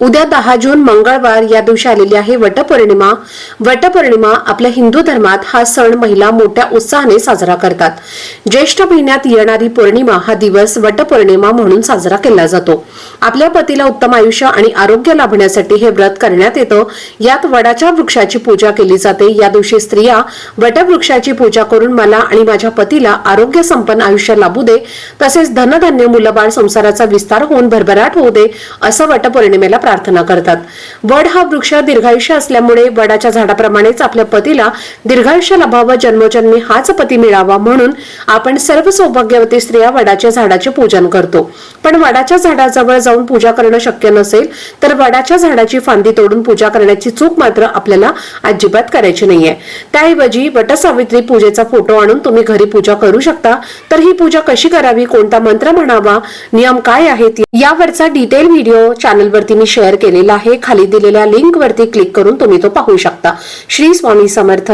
उद्या दहा जून मंगळवार या दिवशी आलेली आहे वटपौर्णिमा. वटपौर्णिमा आपल्या हिंदू धर्मात हा सण महिला मोठ्या उत्साहाने साजरा करतात. ज्येष्ठ महिन्यात येणारी पौर्णिमा हा दिवस वटपौर्णिमा म्हणून साजरा केला जातो. आपल्या पतीला उत्तम आयुष्य आणि आरोग्य लाभण्यासाठी हे व्रत करण्यात येतं. यात वडाच्या वृक्षाची पूजा केली जाते. या दिवशी स्त्रिया वटवृक्षाची पूजा करून मला आणि माझ्या पतीला आरोग्य संपन्न आयुष्य लाभू दे. तसेच धनधान्य मुलबाळ संसाराचा विस्तार होऊन भरभराट होऊ दे असं वटपौर्णिमेला प्रार्थना करतात. वड हा वृक्ष दीर्घायुष्य असल्यामुळे वडाच्या झाडाप्रमाणेच आपल्या पतीला दीर्घायुष्य लाभावं जन्मोजन्मी हाच पती मिळावा म्हणून आपण सर्व सौभाग्यवती स्त्रिया वडाच्या झाडाचे पूजन करतो. पण वडाच्या झाडाजवळ जाऊन पूजा करणं शक्य नसेल तर वडाच्या झाडाची फांदी तोडून पूजा करण्याची चूक मात्र आपल्याला अजिबात करायची नाहीये. त्याऐवजी वटसावित्री पूजेचा फोटो आणून तुम्ही घरी पूजा करू शकता. तर ही पूजा कशी करावी कोणता मंत्र म्हणावा नियम काय आहेत यावरचा डिटेल व्हिडिओ चॅनलवरती मी शेअर केलेला आहे. खाली दिलेल्या लिंकवरती क्लिक करून तुम्ही तो पाहू शकता. श्री स्वामी समर्थ.